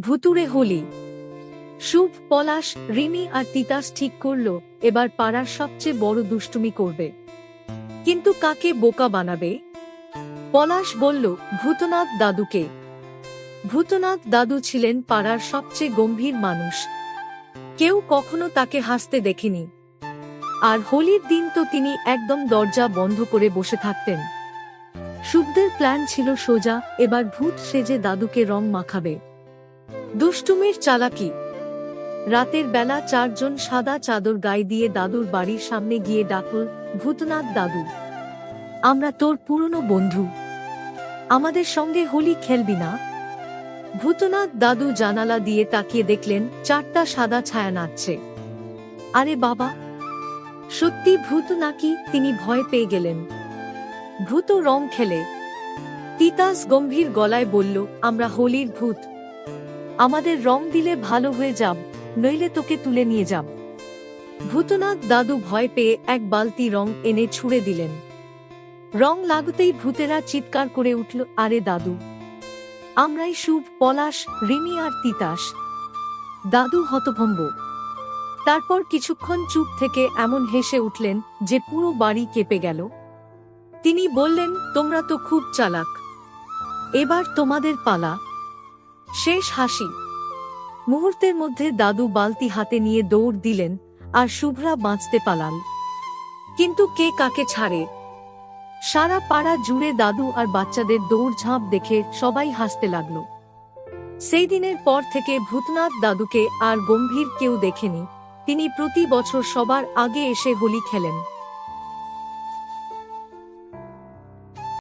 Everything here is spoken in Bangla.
ভুতুরে হোলি। শুভ পলাশ, রিমি আর তিতাস ঠিক করল, এবার পাড়ার সবচেয়ে বড় দুষ্টুমি করবে। কিন্তু কাকে বোকা বানাবে? পলাশ বলল, ভূতনাথ দাদুকে। ভূতনাথ দাদু ছিলেন পাড়ার সবচেয়ে গম্ভীর মানুষ। কেউ কখনো তাকে হাসতে দেখেনি। আর হোলির দিন তো তিনি একদম দরজা বন্ধ করে বসে থাকতেন। শুভদের প্ল্যান ছিল সোজা, এবার ভূত সেজে দাদুকে রং মাখাবে। দুষ্টুমির চালাকি। রাতের বেলা চারজন সাদা চাদর গায়ে দিয়ে দাদুর বাড়ির সামনে গিয়ে ডাকল, ভূতনাথ দাদু, আমরা তোর পুরনো বন্ধু। আমাদের সঙ্গে হোলি খেলবি না? ভূতনাথ দাদু জানালা দিয়ে তাকিয়ে দেখলেন, চারটা সাদা ছায়া নাচছে। আরে বাবা, সত্যি ভূত নাকি তিনি ভয় পেয়ে গেলেন। ভূত রং খেলে। তিতাস গম্ভীর গলায় বলল, আমরা হোলির ভূত। আমাদের রং দিলে ভালো হয়ে যাব নইলে তোকে তুলে নিয়ে যাব ভূতনাথ দাদু ভয় পেয়ে এক বালতি রং এনে ছুঁড়ে দিলেন। রং লাগুতেই ভূতেরা চিৎকার করে উঠল, আরে দাদু, আমরাই শুভ, পলাশ, রিমি আর তিতাস। দাদু হতভম্ব। তারপর কিছুক্ষণ চুপ থেকে এমন হেসে উঠলেন যে পুরো বাড়ি কেঁপে গেল। তিনি বললেন, তোমরা তো খুব চালাক। এবার তোমাদের পালা। শেষ হাসি। মুহূর্তের মধ্যে দাদু বালতি হাতে নিয়ে দৌড় দিলেন আর শুভ্রা বাঁচতে পালাল। কিন্তু কে কাকে ছাড়ে? সারা পাড়া জুড়ে দাদু আর বাচ্চাদের দৌড়ঝাঁপ দেখে সবাই হাসতে লাগল। সেই দিনের পর থেকে ভূতনাথ দাদুকে আর গম্ভীর কেউ দেখেনি। তিনি প্রতি বছর সবার আগে এসে হোলি খেলেন।